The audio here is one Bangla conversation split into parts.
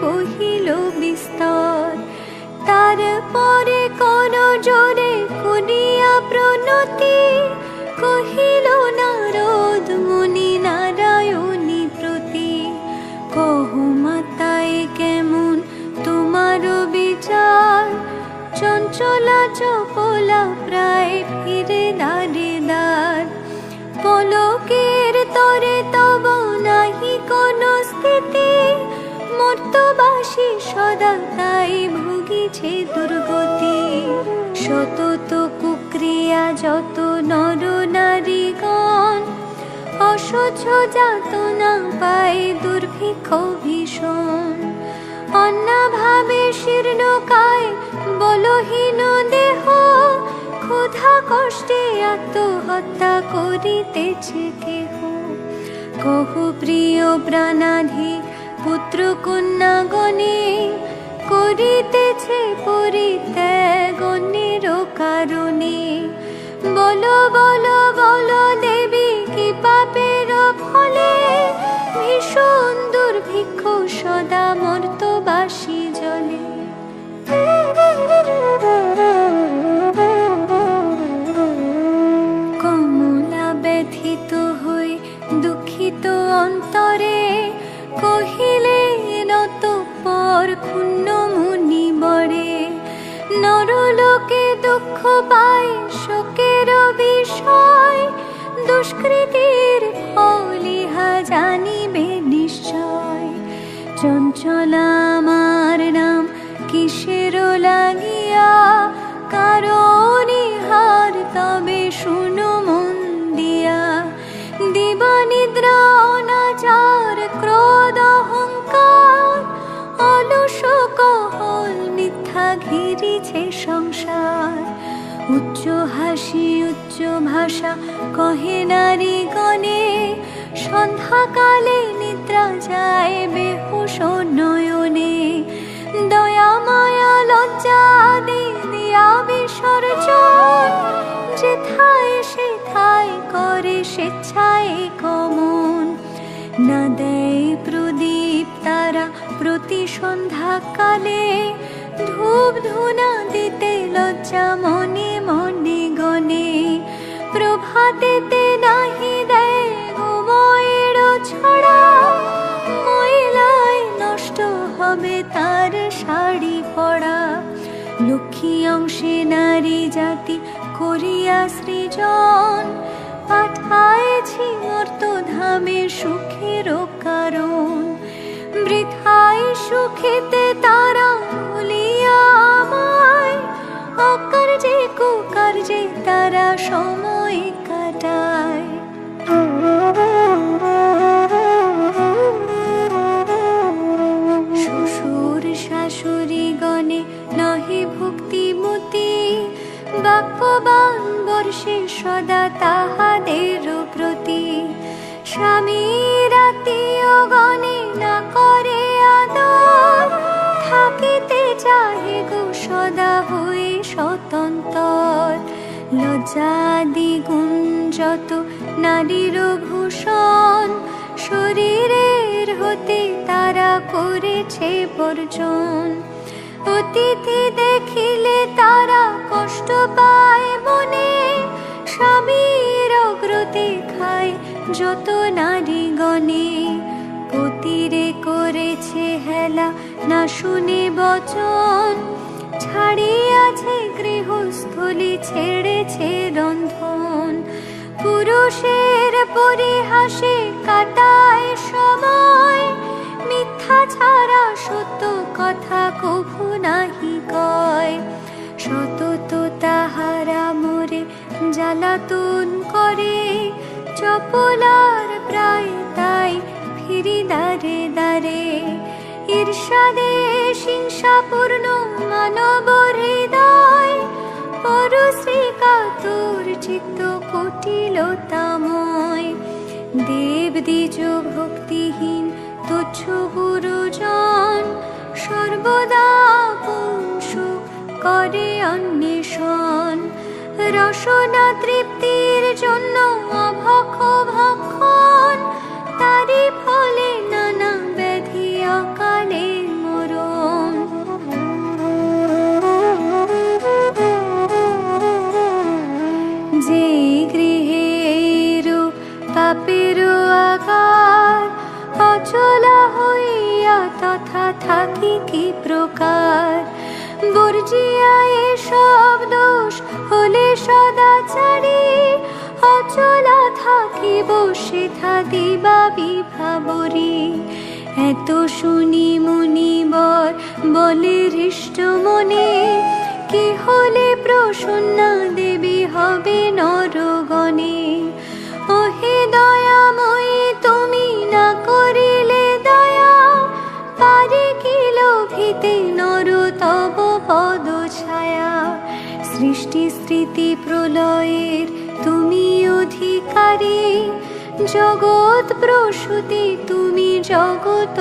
কহিল, বিস্তর। তারপরে কোন জোরে করিয়া প্রণতি। কহিল, নারদ মুনি নারায়ণী প্রতি। কহ মাতায় কেমন তোমার বিচার। চঞ্চলা চপলা প্রায় ফিরে দাঁড়ে দাঁড় পলকের তরে তব নাহি কোন স্থিতি। মর্তবাসী সদা তাই ভুগিছে দুর্গতি। শতত কুক্রিয়া যত নর নারীগণ, অসহ্য যাতনা পায় দুর্ভিক্ষ ভীষণ। অন্নাভাবে শীর্ণ কায় বলহীন দেহ, ক্ষুধা কষ্টে আত্মহত্যা করিতেছে কেহ। কহু প্রিয় প্রাণাধি পুত্র কন্যা গণে করিতেছে পরিত্যাগনের কারণে। বলো বলো বলো, দেবী, কি পাপের ফলে? ভীষণ দুর্ভিক্ষ সদা মর্তবাসী জলে। কমলা ব্যথিত হই দুঃখিত অন্তরে পর ক্ষুণ্ণ মুনি বরে। নরলোকে দুঃখ পায়, শোকের বিষয়। দুষ্কৃতির ফল ইহা জানিবে নিশ্চয়। চঞ্চলা আমার নাম কিসের লাগিয়া? কারণ তবে শুনো মন দিয়া। দিবানিদ্রা অনাচার, ক্রোধ হাসি, উচ্চ ভাষা, কহে নারী গণে। সন্ধ্যাকালে নিদ্রা যায় বেহুশ নয়নে। দয়া, মায়া, লজ্জা আদি দিয়া বিসর্জন। যেথায় সেথায় করে স্বেচ্ছায় কমন না দেয় প্রদীপ তারা প্রতি সন্ধ্যাকালে। ধূপ ধুনা দিতে লজ্জা মনে মনে গনে। প্রভাতেতে নাহি দেয় ঘুময়ের ছড়া। ময়লায় নষ্ট হবে তার শাড়ি পড়া। লক্ষ্মী অংশে নারী জাতি করিয়া সৃজন। পাঠায়েছি মর্ত ধামে সুখের কারণ। বৃথায় সুখেতে তারা ভুলিয়া আমায়। অকার্যে কুকার্যে তারা সময় কাটায়। শ্বশুর শাশুড়ি নহে ভক্তিমতি বাক্যবান বর্ষে সদা তাহাদের প্রতি। স্বামীর আত্মীয় গণে না করে আদর। থাকিতে চাহে গো সদা হয়ে স্বতন্ত্র। লজ্জাদি গুণ যত নারীর ভূষণ, শরীরের হতে তারা করেছে বর্জন। অতিথি দেখিলে তারা কষ্ট পায় মনে, স্বামীর অগ্রতে খায় যত নারী গণে পতিরে করেছে হেলা, না শুনে বচন। ছাড়িয়াছে গৃহস্থলী, ছেড়েছে রন্ধন। পুরুষের পরিহাসে কাটায় সময়। মিথ্যা ছাড়া সত্য কথা কভু নাহি কয়। সতত তাহারা মরে জ্বালাতন করে তাই ফিরি দারে দারে, ঈর্ষাদে হিংসাপূর্ণ মানব হৃদয় পরশ্রী কার চিত্ত কুটিলতাময়। দেব দ্বিজ ভক্তিহীন তুচ্ছ গুরুজন, সর্বদা পুংসুক করে অন্বেষণ। রসনা তৃপ্তির জন্য সৃষ্টি স্মৃতি প্রলয়ের তুমি অধিকারী। জগৎ প্রসূতি, তুমি জগত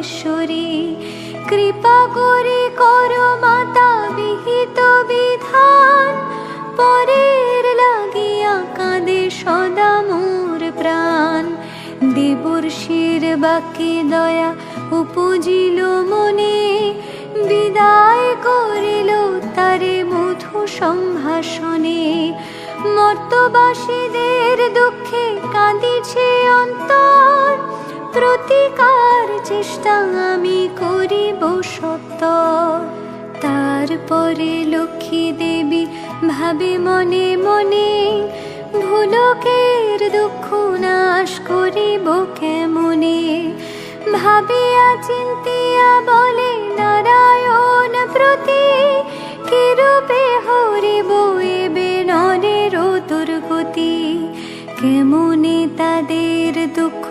ঈশ্বরী কৃপা করে কর মাতা বিহিত বিধান। পরের লাগিয়া কাঁদে সদা মোর প্রাণ। দেবর্ষির বাক্যে দয়া উপজিল মনে। বিদায় করিল তারে মধু সম্ভাষণে। মর্তবাসীদের দুঃখে কাঁদিছে অন্তর। প্রতিকার চেষ্টা আমি করিব সত্তর। তারপরে লক্ষ্মী দেবী ভাবে মনে মনে, ভুলকের দুঃখ নাশ করিব কেমনে? ভাবিয়া চিন্তিয়া বলে নারায়ণ প্রতি কিরূপে হরিব এবে নরের দুর্গতি কেমনে তাদের দুঃখ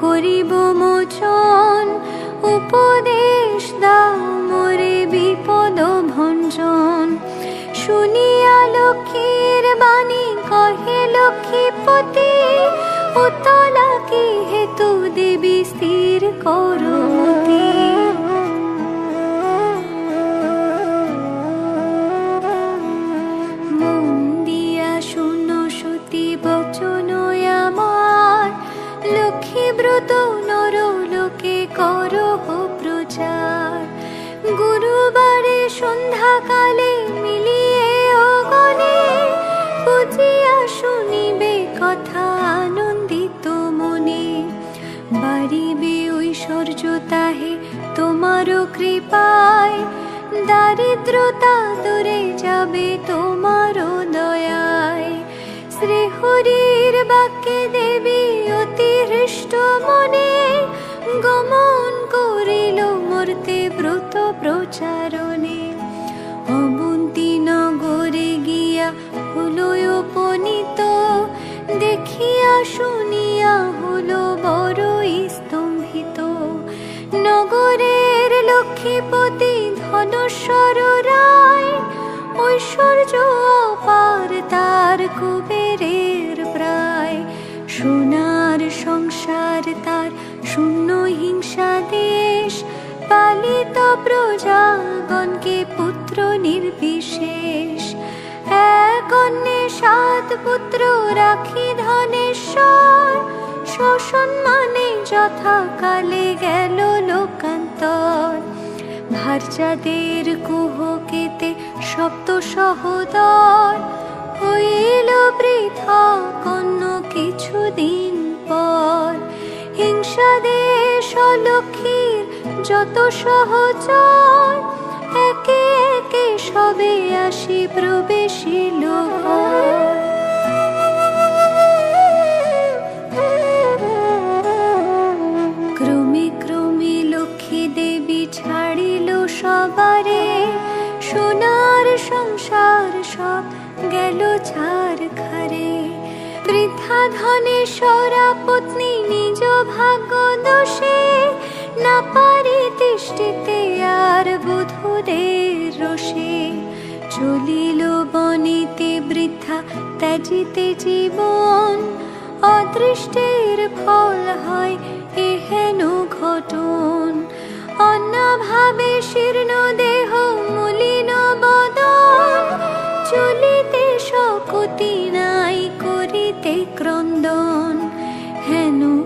করিব মোচন? উপদেশ দাও মোরে বিপদ ভঞ্জন। শুনিয়া লক্ষ্মীর বাণী কহে, লক্ষ্মীপতি, উতলা কি হেতু দেবী স্থির করমতি তোমারও কৃপায়, দারিদ্রতা দূরে যাবে তোমারও দয়ায়। শ্রীহরির বাক্যে দেবী অতি হৃষ্ট মনে গমন করিল মূর্তে ব্রত প্রচারণে। অবন্তী নগরে গিয়া হলো উপনীত, দেখিয়া শুনিয়া হলো বড়ই স্তম্ভিত নগরের লক্ষ্মীপতি ধনস্বর রায়, ঐশ্বর্য অপার তার কুবেরের প্রায়। সোনার সংসার তার শূন্য হিংসা দেশ, পালিত প্রজাগণকে পুত্র নির্বিশেষ। এক অন্যে সাত পুত্র রাখি ধনেশ্বর সসম্মানে যথাকালে গেল লোকান্তর। ভারচাঁদের কুহকেতে শব্দ সহদর। হইল পৃথক অন্য কিছুদিন পর। হিংসা দেশ লক্ষ্মীর যত সহচর, একে একে সবে আসি প্রবেশিল ঘর। রোষে চলিল বনিতে বৃদ্ধা ত্যাজিতে জীবন। অদৃষ্টের ফল হয় এহেন ঘটন। অন্যভাবে শীর্ণ দেহ মলিন বদন। চলিতে শকতি নাই করিতে ক্রন্দন। হেন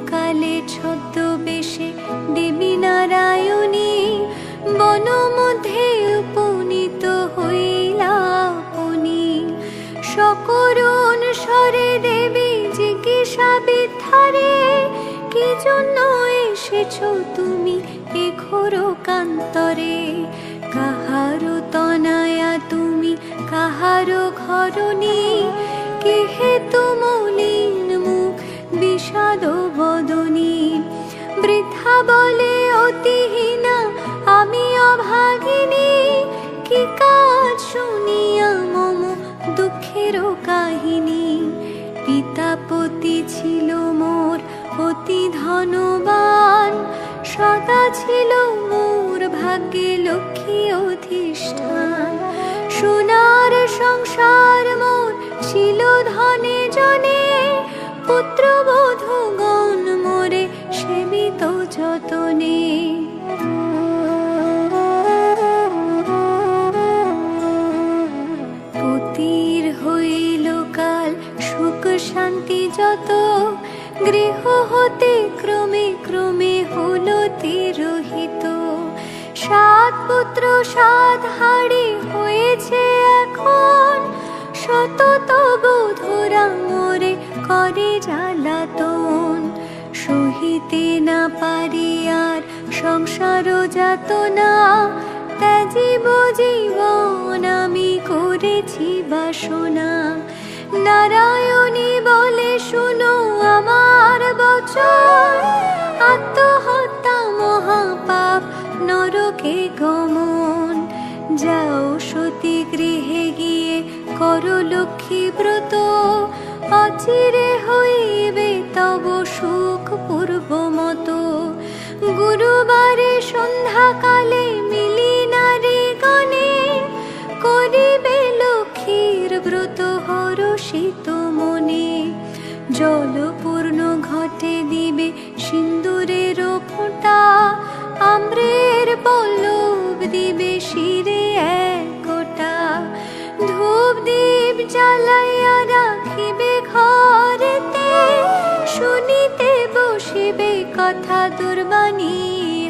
এসেছ তুমি এ ঘোর কান্তরে? কাহারো তনায়া তুমি কাহারো ঘরণী? কে হেতু মুখ বিষাদ বদনী? বৃদ্ধা বলে অতিহীনা আমি অভাগিনী। কি কাজ শুনিয়া মম দুঃখের কাহিনী? পিতাপতি ছিল মোর অতি ধনবান। সদা ছিল মোর ভাগ্যে লক্ষ্মী অধিষ্ঠান। সোনার সংসার মোর ছিল ধনে জনে পুত্রবধূ গণ মোরে সেবিত যতনে। পতির হইল কাল সুখ শান্তি যত, গৃহ হতে ক্রমে ক্রমে হলো তিরোহিত সাত পুত্র, সাত হাড়ি হয়েছে এখন। শত তবু ধরা মোরে করে জ্বালাতন। সহিতে না পারি আর যাত না। ত্যাজিব জীবন আমি করেছি বাসনা। নারায়ণী বলে, শুনো আমার বচন। আত্মহত্যা মহাপাপ, নরকে গমন। যাও সতী গৃহে গিয়ে করো লক্ষ্মী ব্রত। অচিরে হইবে তব সুখ পূর্ব মতো। গুরুবারে সন্ধ্যাকালে মিলি নারী গণে করিবে লক্ষ্মীর ব্রত হরষিত মনে। জলপূর্ণ আম্রের পল্লব দিবে শিরে এক গোটা। ধূপ দীপ জ্বালাইয়া রাখিবে ঘরেতে, শুনিতে বসিবে কথা দুর্বাণী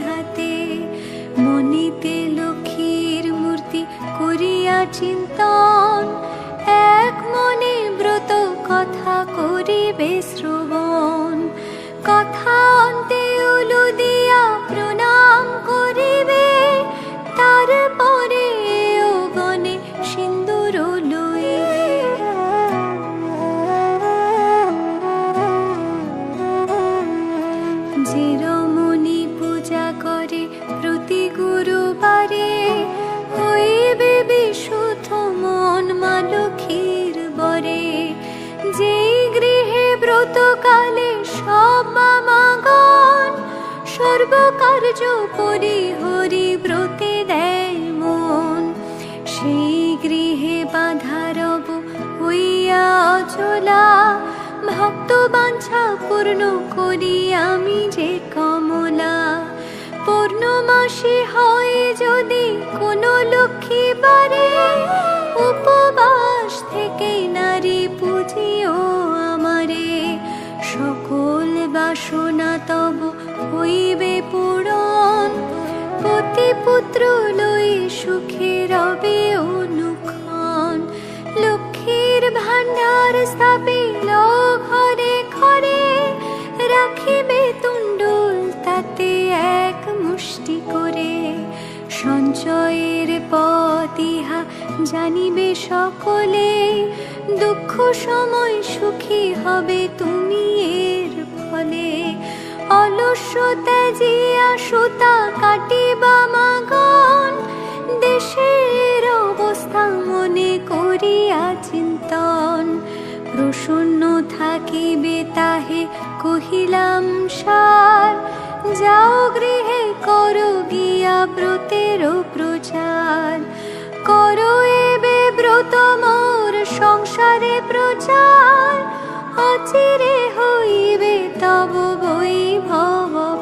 হাতে। মনিতে লক্ষ্মীর মূর্তি করিয়া চিন্তন, এক মনে ব্রত কথা করিবে শ্রবণ বাঞ্ছা পূর্ণ করি আমি যে কমলা। পূর্ণমাসে হয় যদি কোনো লক্ষ্মী বারে, উপবাস থেকে নারী পুজিও আমারে। সকল বাসনা তব হইবে পূরণ। পতি পুত্র লই সুখে রবে অনুক্ষণ। লক্ষ্মীর ভাণ্ডার স্থাপিল রাখিবে তুণ্ডুল তাতে এক মুষ্টি করে। সঞ্চয়ের পথ ইহা জানিবে সকলে। দুঃখ, সময়, সুখী হবে তুমি এর ফলে। অলস্যতা জিয়া সুতা কাটিবা মাগন। দেশের অবস্থা মনে করিয়া চিন্তন। প্রসন্ন থাকিবে তাহে কহিলাম, সার, যাও গৃহে করো গিয়া ব্রতের প্রচার। করো এবে ব্রত মোর সংসারে প্রচার। অচিরে হইবে তব বৈভব।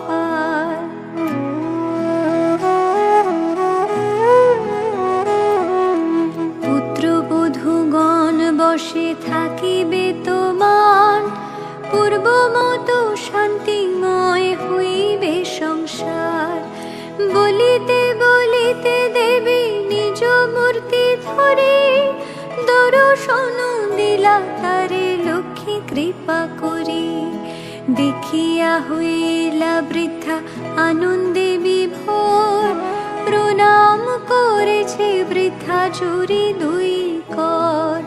দেখিয়া হইলা বৃদ্ধা আনন্দে বিভোর। প্রণাম করেছে বৃদ্ধা জুরি দুই কর।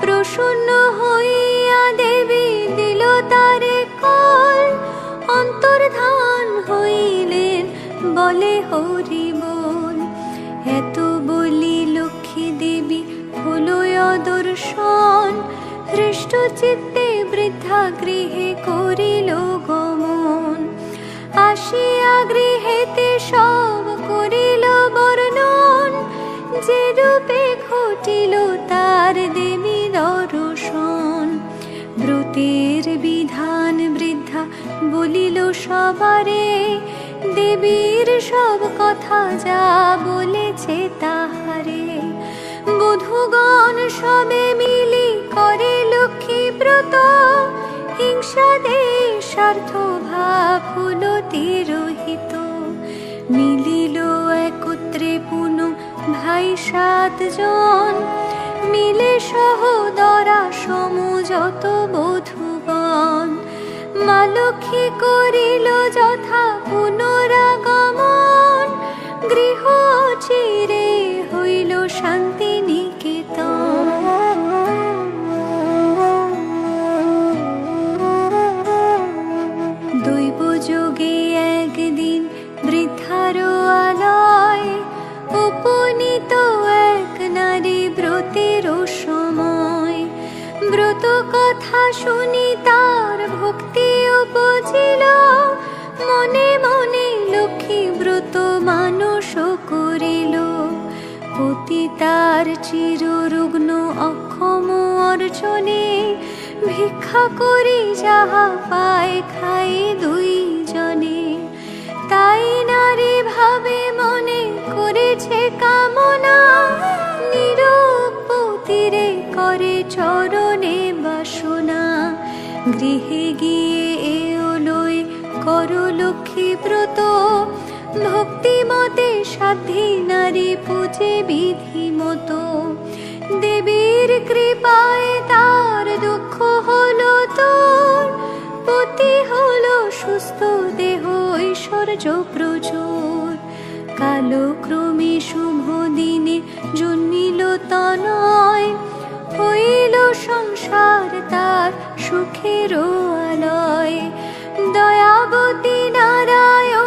প্রসন্ন হইয়া দেবী দিল তারে কল। অন্তর্ধান হইলেন, বলে হরি বল এত বলি লক্ষ্মী দেবী হলো দর্শন হৃষ্ট চিত্তে বৃদ্ধা গৃহে করিল গমন। আসিয়া গৃহেতে সব করিল বর্ণন। যে রূপে ঘটিল তার দেবী দর্শন। ব্রতের বিধান বৃদ্ধা বলিল সবারে, দেবীর সব কথা যা বলেছে তাহারে। বধুগণ সবে মিলি করে ব্রত হিংসা দেশার্থ ভাব তিরোহিত। মিলিল একত্রে পুনঃ ভাই সাতজন। মিলে সহদরা সমুযত বধুগণ। মা লক্ষ্মী করিল যথা পুনরাগমন। গৃহ চিরে হইল শান্তি তার চিররুগ্ন অক্ষম অর্জনে ভিক্ষা করি যাহা পায় খাই দুই জনে তাই নারী ভাবে মনে করেছে কামনা, নিরপতিরে করে চরণে বাসনা। গৃহে গিয়ে এলোই কর লক্ষ্মী ব্রত ভক্তি মতে সাধ্যী নারী পূজে বিধি মতো। দেবীর কৃপায় তার দুঃখ হলো তোর পতি হলো সুস্থ দেহ, ঐশ্বর্য প্রচুর। কালক্রমে শুভ দিনে জন্মিল তনয়, হইল সংসার তার সুখের আলয়। দয়াবতী নারায়ণী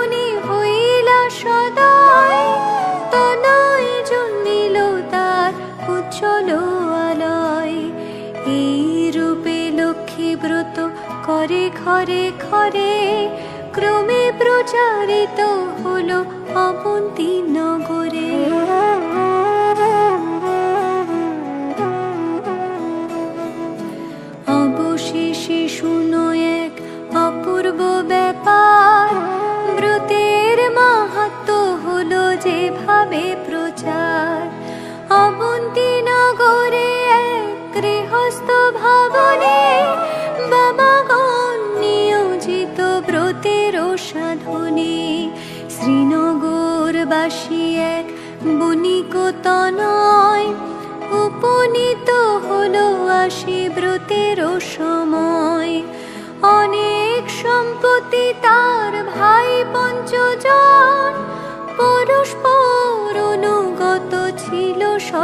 ঘরে ঘরে ক্রমে প্রচারিত হলো অবন্তী নগরে।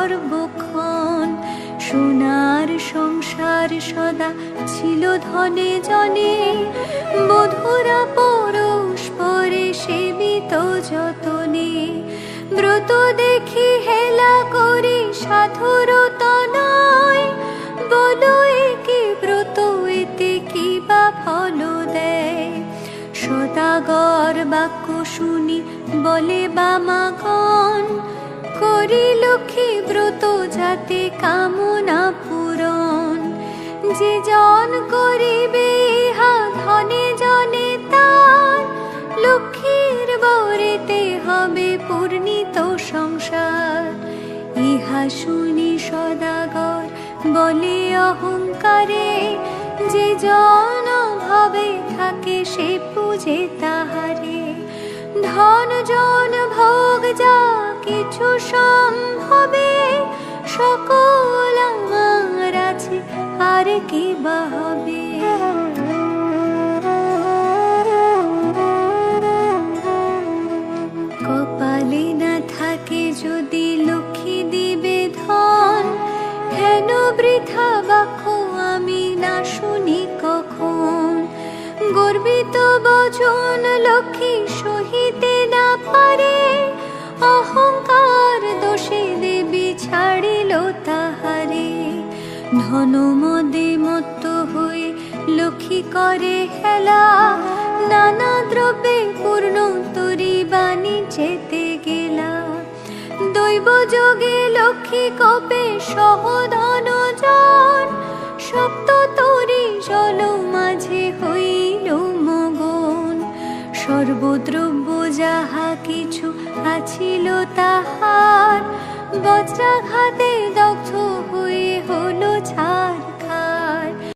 সর্বক্ষণ সোনার সংসার সদা ছিল ধনে জনে। বধুরা পরস্পরে সেবিত যতনে। ব্রত দেখি হেলা করি সাধুর তনয়। বলো একে ব্রত, এতে কি বা ফল দেয়? সদাগর বাক্য শুনি বলে বামাগণ। করি লক্ষ্মী ব্রত যাতে কামনা পূরণ। যে জন করিবে ইহা ধনে জনে তার। লক্ষ্মীর বরেতে হবে পূর্ণিত সংসার। ইহা শুনি সদাগর, বলে অহংকারে। যে জন ভাবে থাকে সে পূজে তাহারে। ধন জন ভোগ যা কিছু সম্ভবে, সকল আমার আছে, আর কি বা হবে? কপালে না থাকে যদি লক্ষ্মী দিবে ধন হেন বৃথা বাক্য আমি না শুনি কখন? গর্বিত বচন লক্ষ্মী সহিতে না পারে অহংকার দোষে দেবী ছাড়িল তাহারে। ধন মদে মত্ত হয়ে লক্ষ্মী করে হেলা। নানা দ্রব্যে পূর্ণ তরি বাণী যেতে গেলা। দৈব যোগে লক্ষ্মী কপে সহধন জন। সপ্ত তরি জল মাঝে হইল সর্বদ্রব্য যাহা কিছু আছিল তাহার। বজ্রাঘাতে দগ্ধ হয়ে হলো ছাড়।